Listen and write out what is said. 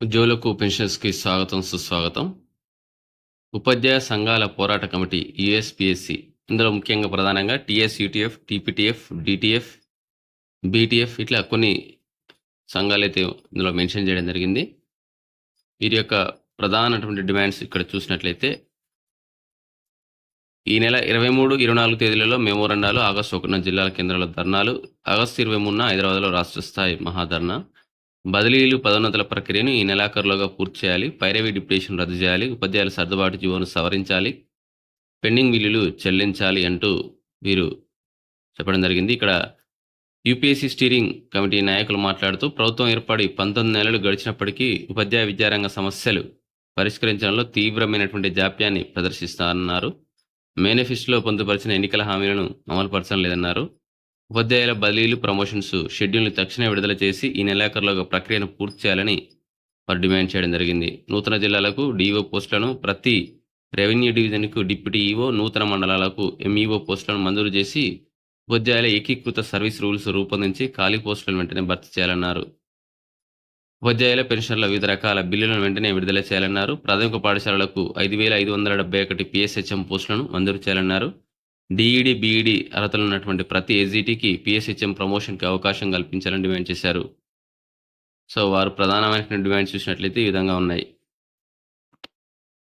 ఉద్యోగులకు పెన్షన్స్కి స్వాగతం సుస్వాగతం. ఉపాధ్యాయ సంఘాల పోరాట కమిటీ యుఎస్పిఎస్సి. ఇందులో ముఖ్యంగా ప్రధానంగా TS UTF TPTF DTF BTF ఇట్లా కొన్ని సంఘాలు అయితే ఇందులో మెన్షన్ చేయడం జరిగింది. వీరి యొక్క ప్రధానటువంటి డిమాండ్స్ ఇక్కడ చూసినట్లయితే ఈ నెల ఇరవై మూడు ఇరవై నాలుగు తేదీలలో మెమోరండాలు ఆగస్టు ఒకటిన జిల్లాల కేంద్రాల ధర్నాలు ఆగస్టు ఇరవై మూడున హైదరాబాద్లో రాష్ట్ర స్థాయి మహాధర్నా బదిలీలు పదోన్నతుల ప్రక్రియను ఈ నెలాఖరులోగా పూర్తి చేయాలి. పైరవీ డిప్యుటేషన్ రద్దు చేయాలి. ఉపాధ్యాయుల సర్దుబాటు జీవోను సవరించాలి. పెండింగ్ బిల్లులు చెల్లించాలి అంటూ వీరు చెప్పడం జరిగింది. ఇక్కడ యూపీఎస్సీ స్టీరింగ్ కమిటీ నాయకులు మాట్లాడుతూ ప్రభుత్వం ఏర్పడి పంతొమ్మిది నెలలు గడిచినప్పటికీ ఉపాధ్యాయ విద్యారంగ సమస్యలు పరిష్కరించడంలో తీవ్రమైనటువంటి జాప్యాన్ని ప్రదర్శిస్తారన్నారు మేనిఫెస్టోలో పొందుపరిచిన ఎన్నికల హామీలను అమలుపరచడం లేదన్నారు. ఉపాధ్యాయుల బదిలీలు ప్రమోషన్స్ షెడ్యూల్ని తక్షణమే విడుదల చేసి ఈ నెలాఖరులో ప్రక్రియను పూర్తి చేయాలని వారు డిమాండ్ చేయడం జరిగింది. నూతన జిల్లాలకు డిఈఓ పోస్టులను ప్రతి రెవెన్యూ డివిజన్కు డిప్యూటీ ఈఓ నూతన మండలాలకు ఎంఈఓ పోస్టులను మంజూరు చేసి ఉపాధ్యాయుల ఏకీకృత సర్వీస్ రూల్స్ రూపొందించి ఖాళీ పోస్టులను వెంటనే భర్తీ చేయాలన్నారు. ఉపాధ్యాయుల పెన్షన్ల వివిధ రకాల బిల్లులను వెంటనే విడుదల చేయాలన్నారు. ప్రాథమిక పాఠశాలలకు ఐదు వేల ఐదు వందల డెబ్బై ఒకటి పిఎస్హెచ్ఎం పోస్టులను మంజూరు చేయాలన్నారు. డిఈడి బీఈడి అర్హతలు ఉన్నటువంటి ప్రతి ఎస్జిటికి పిఎస్హెచ్ఎం ప్రమోషన్కి అవకాశం కల్పించాలని డిమాండ్ చేశారు. సో వారు ప్రధానమైనటువంటి డిమాండ్స్ చూసినట్లయితే ఈ విధంగా ఉన్నాయి.